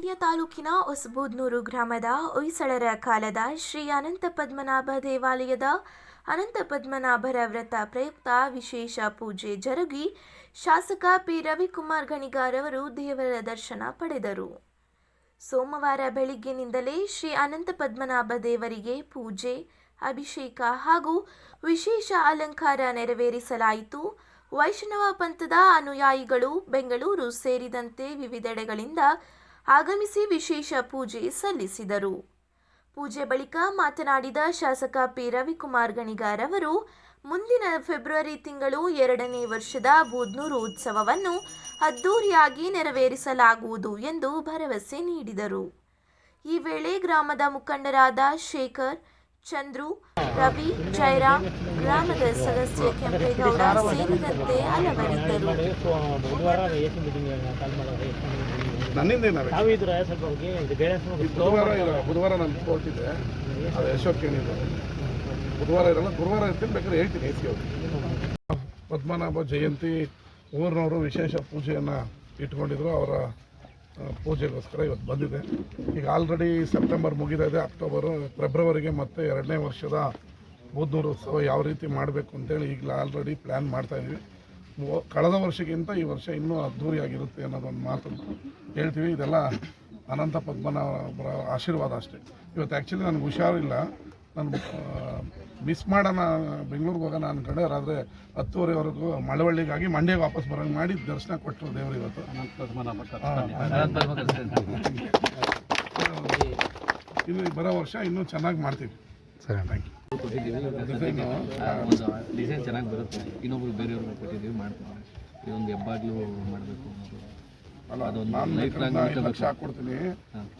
ಮಂಡ್ಯ ತಾಲೂಕಿನ ಹೊಸಬೂದ್ನೂರು ಗ್ರಾಮದ ಹೊಯ್ಸಳರ ಕಾಲದ ಶ್ರೀ ಅನಂತ ಪದ್ಮನಾಭ ದೇವಾಲಯದ ಅನಂತ ಪದ್ಮನಾಭರ ವ್ರತ ಪ್ರಯುಕ್ತ ವಿಶೇಷ ಪೂಜೆ ಜರುಗಿ ಶಾಸಕ ಪಿ. ರವಿಕುಮಾರ್ ಗಣಿಗಾರ್ ಅವರು ದೇವರ ದರ್ಶನ ಪಡೆದರು. ಸೋಮವಾರ ಬೆಳಿಗ್ಗೆನಿಂದಲೇ ಶ್ರೀ ಅನಂತ ಪದ್ಮನಾಭ ದೇವರಿಗೆ ಪೂಜೆ, ಅಭಿಷೇಕ ಹಾಗೂ ವಿಶೇಷ ಅಲಂಕಾರ ನೆರವೇರಿಸಲಾಯಿತು. ವೈಷ್ಣವ ಪಂಥದ ಅನುಯಾಯಿಗಳು ಬೆಂಗಳೂರು ಸೇರಿದಂತೆ ವಿವಿಧೆಡೆಗಳಿಂದ ಆಗಮಿಸಿ ವಿಶೇಷ ಪೂಜೆ ಸಲ್ಲಿಸಿದರು. ಪೂಜೆ ಬಳಿಕ ಮಾತನಾಡಿದ ಶಾಸಕ ಪಿ. ರವಿಕುಮಾರ್ ಗಣಿಗಾರ್ ಅವರು ಮುಂದಿನ ಫೆಬ್ರವರಿ ತಿಂಗಳು ಎರಡನೇ ವರ್ಷದ ಬೂದ್ನೂರು ಉತ್ಸವವನ್ನು ಅದ್ದೂರಿಯಾಗಿ ನೆರವೇರಿಸಲಾಗುವುದು ಎಂದು ಭರವಸೆ ನೀಡಿದರು. ಈ ವೇಳೆ ಗ್ರಾಮದ ಮುಖಂಡರಾದ ಶೇಖರ್ ಚಂದ್ರು ರವಿ ಜಯರಾಮ್ ಗ್ರಾಮದ ಸದಸ್ಯ ಕೆಂಪೇಗೌಡ ಸೇರಿದಂತೆ ಹಲವರಿದ್ದರು. ಬುಧವಾರ ನಾನು ಕೊಟ್ಟಿದ್ದೆ ಅದು ಯಶೋಕ್ ಇರಲ್ಲ ಗುರುವಾರ ಇರ್ತೀನಿ ಬೇಕಾದ್ರೆ ಹೇಳ್ತೀನಿ ಎಸಿ ಪದ್ಮನಾಭ ಜಯಂತಿ ಊರಿನವರು ವಿಶೇಷ ಪೂಜೆಯನ್ನು ಇಟ್ಕೊಂಡಿದ್ರು ಅವರ ಪೂಜೆಗೋಸ್ಕರ ಇವತ್ತು ಬಂದಿದೆ. ಈಗ ಆಲ್ರೆಡಿ ಸೆಪ್ಟೆಂಬರ್ ಮುಗಿದಿದೆ ಇದೆ. ಅಕ್ಟೋಬರು ಫೆಬ್ರವರಿಗೆ ಮತ್ತೆ ಎರಡನೇ ವರ್ಷದ ಬೂದ್ನೂರು ಉತ್ಸವ ಯಾವ ರೀತಿ ಮಾಡಬೇಕು ಅಂತೇಳಿ ಈಗಲೇ ಆಲ್ರೆಡಿ ಪ್ಲ್ಯಾನ್ ಮಾಡ್ತಾಯಿದ್ವಿ ಮೊ- ಕಳೆದ ವರ್ಷಕ್ಕಿಂತ ಈ ವರ್ಷ ಇನ್ನೂ ಅದ್ಧೂರಿಯಾಗಿರುತ್ತೆ ಅನ್ನೋದೊಂದು ಮಾತನ್ನು ಹೇಳ್ತೀವಿ. ಇದೆಲ್ಲ ಅನಂತ ಪದ್ಮನ ಆಶೀರ್ವಾದ ಅಷ್ಟೇ. ಇವತ್ತು ಆ್ಯಕ್ಚುಲಿ ನನಗೆ ಹುಷಾರಿಲ್ಲ. ನಾನು ಮಿಸ್ ಮಾಡೋಣ ಬೆಂಗಳೂರಿಗೆ ಹೋಗೋಣ ಅನ್ಕೊಂಡೆ. ಆದರೆ ಹತ್ತುವರೆವರೆಗೂ ಮಳವಳ್ಳಿಗಾಗಿ ಮಂಡ್ಯಗೆ ವಾಪಸ್ ಬರೋಂಗೆ ಮಾಡಿ ದರ್ಶನ ಕೊಟ್ಟರು ದೇವರು ಇವತ್ತು. ಇನ್ನು ಬರೋ ವರ್ಷ ಇನ್ನೂ ಚೆನ್ನಾಗಿ ಮಾಡ್ತೀವಿ. ಸರಿ ಥ್ಯಾಂಕ್ ಯು ಡಿಸೈನ್ ಚೆನ್ನಾಗಿ ಬರುತ್ತೆ. ಇನ್ನೊಬ್ರು ಬೇರೆಯವ್ರಿಗೆ ಕೊಟ್ಟಿದ್ದೀವಿ ಮಾಡ್ತೀವಿ. ಇದೊಂದು ಹೆಬ್ಬಾಗ್ಲು ಮಾಡಬೇಕು ಅನ್ನೋದು. ಅಲ್ಲ ಅದೊಂದು ನಾನು ಲೈಫ್ ಲಾಂಗ್ ಲಕ್ಷ ಹಾಕ್ಕೊಡ್ತೀನಿ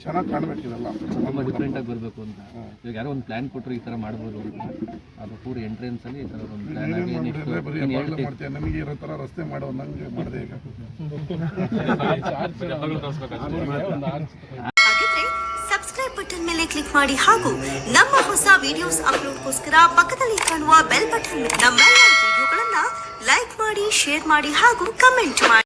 ಚೆನ್ನಾಗಿ ಕಾಣಬೇಕಿದೆಲ್ಲ ತುಂಬ ಡಿಫ್ರೆಂಟ್ ಆಗಿ ಬರಬೇಕು ಅಂತ. ಇವಾಗ ಯಾರೋ ಒಂದು ಪ್ಲಾನ್ ಕೊಟ್ಟರು ಈ ಥರ ಮಾಡ್ಬೋದು ಅಂತ. ಅದು ಪೂರ ಎಂಟ್ರೆನ್ಸ್ ಅಲ್ಲಿ ಈ ಥರ ಒಂದು ಪ್ಲಾನ್ ಆಗಿ ನೆಕ್ಸ್ಟ್ ಮಾಡಿದ್ರೆ ಬರೀ ಮಾಡ್ತೀಯ. ನಮಗೆ ಇರೋ ಥರ ರಸ್ತೆ ಮಾಡೋ ನಂಗೆ ಮಾಡಿದೆ ಈಗ. ಸಬ್ಸ್ಕ್ರೈಬ್ ಬಟನ್ ಮೇಲೆ ಕ್ಲಿಕ್ ಮಾಡಿ ಹಾಗೂ ನಮ್ಮ ಹೊಸ ವಿಡಿಯೋಸ್ ಅಪ್ಲೋಡ್ಗೋಸ್ಕರ ಪಕ್ಕದಲ್ಲಿ ಕಾಣುವ ಬೆಲ್ ಬಟನ್ ನಮ್ಮೆಲ್ಲ ವಿಡಿಯೋಗಳನ್ನ ಲೈಕ್ ಮಾಡಿ ಶೇರ್ ಮಾಡಿ ಹಾಗೂ ಕಮೆಂಟ್ ಮಾಡಿ.